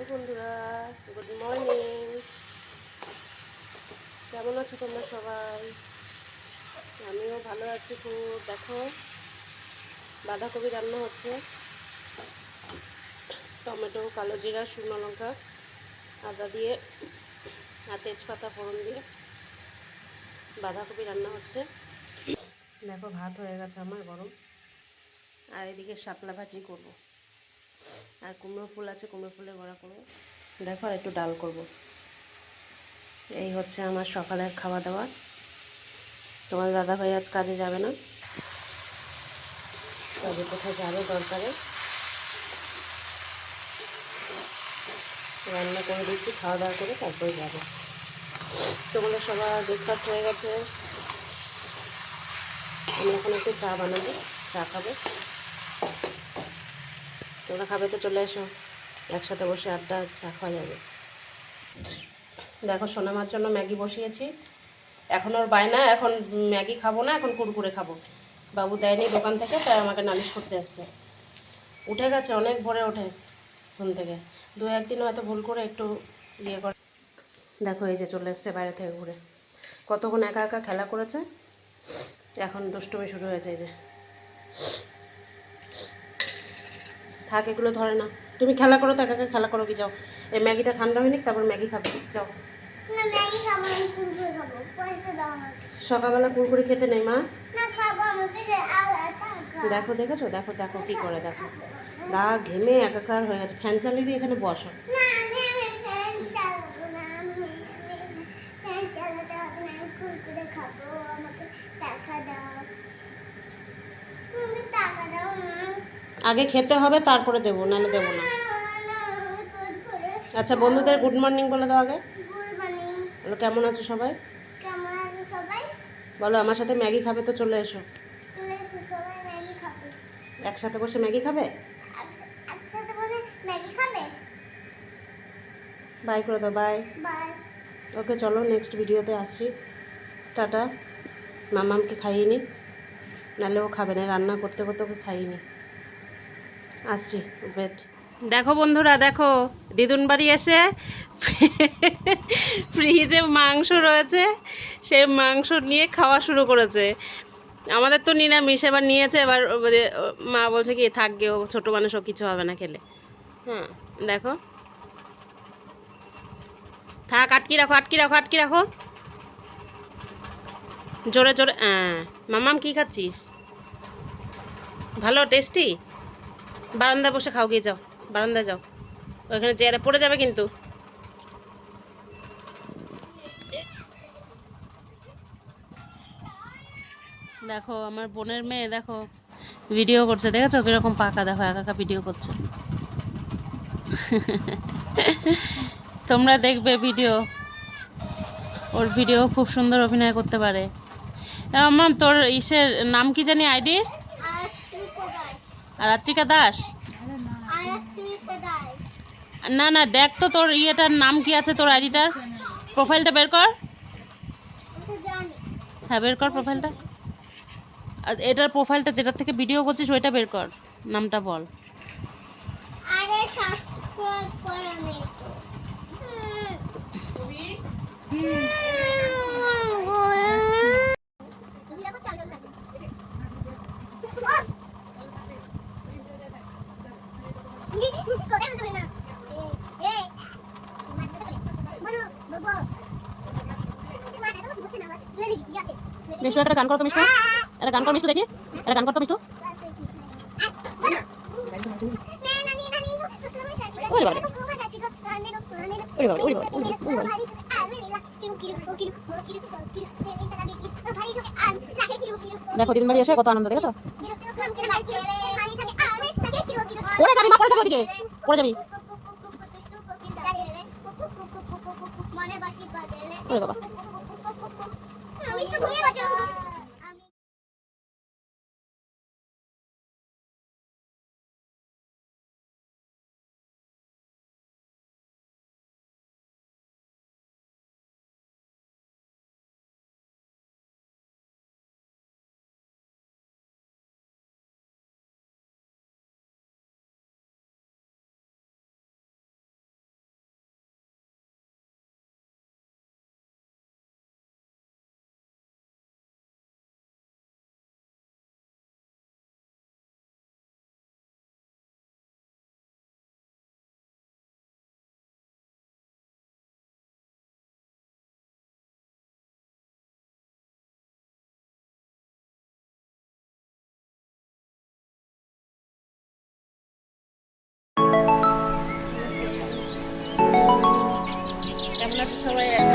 Hello বন্ধুরা good morning কেমন আছো তোমরা সবাই? আমিও ভালো আছি খুব দেখো, বাঁধাকপি রান্না হচ্ছে। টমেটো, কালো জিরা, শুকনো লঙ্কা, আদা দিয়ে, আর তেজপাতা, ফোড়ন দিয়ে বাঁধাকপি রান্না হচ্ছে। দেখো, ভাত হয়ে গেছে আমার গরম। আর এদিকে শাপলা ভাজি করব। আর কুমড়ো ফুল আছে, কুমড়ো ফুলে গড়া করব। দেখো আর একটু ডাল করব। এই হচ্ছে আমার সকালের খাওয়া দাওয়া তোমার দাদা ভাই আজ কাজে যাবে না। কাজে কোথায় যাবে দরকারে? রান্না করে দিচ্ছি খাওয়া দাওয়া করে তারপরে যাবে। তোমাদের সবার ব্রেকফাস্ট হয়ে গেছে। আমি এখন একটু চা বানাবো, চা খাব। তোমরা খাবে তো চলে এসো। একসাথে বসে আড্ডা, চা খাওয়া যাবে। দেখো, সোনামার জন্য ম্যাগি বসিয়েছি। এখন ওর বায়না, এখন ম্যাগি খাব না, এখন কুরকুরে খাব। বাবু দেয়নি দোকান থেকে, তাই আমাকে নালিশ করতে এসছে। উঠে গেছে, অনেক ভোরে ওঠে ঘুম থেকে। দু একদিন হয়তো ভুল করে একটু ইয়ে করে। দেখো, এই যে চলে এসছে বাইরে থেকে ঘুরে। কতক্ষণ একা একা খেলা করেছে? এখন দুষ্টুমি শুরু হয়েছে, এই যে। থাক এগুলো ধরে না। তুমি খেলা করো তো একা খেলা করো কি যাও। এই ম্যাগিটা ঠান্ডা হয়নি তারপর ম্যাগি খাবে যাও। সকালবেলা কুরকুরি খেতে নেই মা। দেখো দেখেছ? দেখো দেখো কি করে দেখো। গা ঘেমে একাকার হয়ে গেছে। ফ্যান চালিয়ে দিয়ে এখানে বসো না আমি আমি ফ্যান চালাবো না আমি আমি ফ্যান চালাতে হবে না আমি কুরকুরে খাব আমাকে টাকা দাও আমাকে টাকা দাও না আগে খেতে হবে, তারপরে দেবো, নাহলে দেবো না। আচ্ছা বন্ধুদের গুড মর্নিং বলে দাও আগে। বলো, কেমন আছো সবাই? বলো, আমার সাথে ম্যাগি খাবে তো চলে এসো। একসাথে বসে ম্যাগি খাবে? বাই করে দাও বাই বাই ওকে, চলো নেক্সট ভিডিওতে আসছি। টাটা। মামামকে খাইয়ে নি। নাহলে ও খাবে না, রান্না করতে করতে ওকে খাইয়ে নি। আসছি ওয়েট দেখো বন্ধুরা দেখো দিদুন বাড়ি এসে ফ্রিজে মাংস রয়েছে সে মাংস নিয়ে খাওয়া শুরু করেছে। আমাদের তো নিরামিষ এবার নিয়েছে এবার মা বলছে কি থাকবে ও ছোটো মানুষ ও কিছু হবে না খেলে। হ্যাঁ দেখো। থাক আটকি রাখো আটকি রাখো আটকি রাখো। জোরে জোরে হ্যাঁ মামাম কি খাচ্ছিস? ভালো টেস্টি বারান্দায় বসে খাও, গিয়ে যাও। বারান্দায় যাও। ওইখানে চেয়ারে পড়ে যাবে কিন্তু। দেখো, আমার বোনের মেয়ে, দেখো ভিডিও করছে। দেখেছ? কীরকম পাকা, দেখো, একা একা ভিডিও করছে। তোমরা দেখবে ভিডিও ওর ভিডিও খুব সুন্দর অভিনয় করতে পারে। আমার তোর ইসের নাম কি জানি, আইডি? আর রাত্রিকা দাস? না না, দেখ তো তোর ইয়েটার নাম কি আছে, তোর আইডিটার? প্রোফাইলটা বের কর। হ্যাঁ বের কর প্রোফাইলটা। এটার প্রোফাইলটা যেটা থেকে ভিডিও করছিস, ওইটা বের কর। নামটা বল। আরে সাবস্ক্রাইব করা নেই তো মিষ্টু একটা গান করো তো মিষ্টু। একটা গান কর মিষ্টু দেখি। একটা গান কর তো মিষ্টু। ওরে বাবা। ওরে বাবা, ওরে দেখো দিন বাড়ি এসে কত আনন্দ দেখেছ? পড়ে যাবি মা পড়ে যাবি ওদিকে। পড়ে যাবি। ওরে বাবা। আমি তো ঘুমিয়ে গেছি to.